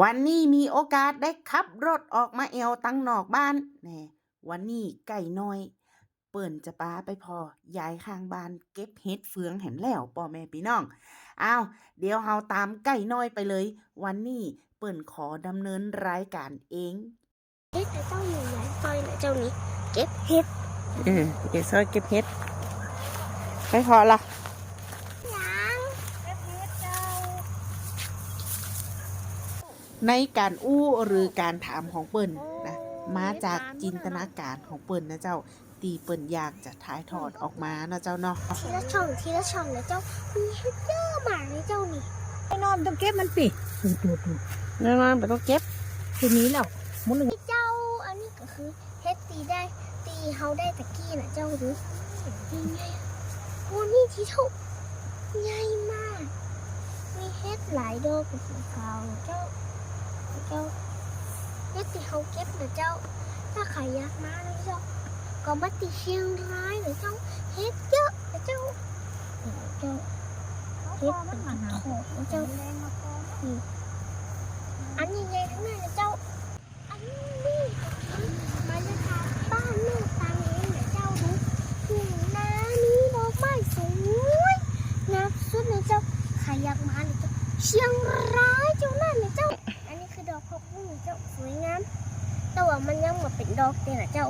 วันนี้มีโอกาสได้ขับรถออกมาแอวตั้งนอกบ้านแหน่วันนี้ไก่น้อย เปิ่นจะปาไปพอยายข้างบ้านเก็บเห็ดเฟืองเห็นแล้วป่อแม่พี่น้องอ้าวเดี๋ยวเฮาตามไก่น้อยไปเลย วันนี้เปิ่นขอดำเนินรายการเองเฮ็ดแต่เจ้าหนูใหญ่ซอยนะเจ้านี้เก็บเฮ็ดเออเดี๋ยวซอยเก็บเห็ดไม่พอละ ยังเก็บเฮ็ดเจ้า ในการอู้หรือการถามของเปิ่นนะมาจากจินตนาการของเปิ่นนะเจ้าตีเปิ่นอยากจะถ่ายทอดออกมานะเจ้าเนาะทีละช่องทีละช่องนะเจ้ามีเฮ็ดเยอะมากเลยเจ้านี่ไอ้นอนต้องเก็บมันปิดูดูดูแน่นอนไม่ต้องเก็บทีนี้แล้วมุนหนึ่งไอ้เจ้าอันนี้ก็คือเฮ็ดตีได้ตีเฮาได้ตะกี้นะเจ้าดูดีไงโอ้นี่ที่เท่าใหญ่มากมีเฮ็ดหลายดอกเป็นสีขาวนะเจ้าเจ้าเฮ็ ดที่เฮาเก็บนะเจ้า ถ้าใครอยากมานะเจ้าก็มาติเชียงรายนะเจ้าเฮ็ดเยอะนะเจ้าเจ้าเฮ็ดเป็นกระโถกนะเจ้าอันใหญ่ๆทั้งนั้นนะเจ้า อันนี้มาเลยค่ะบ้านแม่ตังเองนะเจ้าดูทุ่งนานี้ดอกไม้สวยงามสุดนะเจ้าใครอยากมาเนี่ยเจ้าเชียงรายเจ้านั่นเจ้าอัน นี้คือดอกพกนี่เจ้าสวยงามแต่ว่ามันยังมาเป็นดอกเดียวนะเจ้า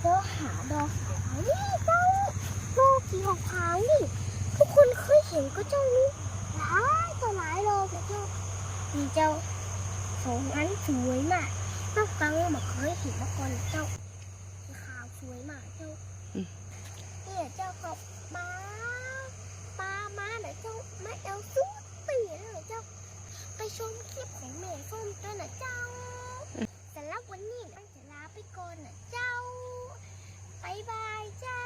เจ้าหาดอกสวยนี่เจ้าดอกสีขาวๆนี่ ทุกคนเคยเห็นก็เจ้านี่หลายต่อหลายดอกนะเจ้านี่เจ้าสองอันสวยมากนอกกังมาเคยเห็นมาก่อนนะเจ้าสีขาวสวยมากเจ้าอืมเนี่ยเจ้าก็มาปลามาเนะเจ้ามาเอาสู้ตีเลยเจ้า ไปชมคลิปของแม่ส้ม ด้วยนะเจ้าแต่ละวันนี้นะจะลาไปก่อนนะเจ้าบายบายเจ้า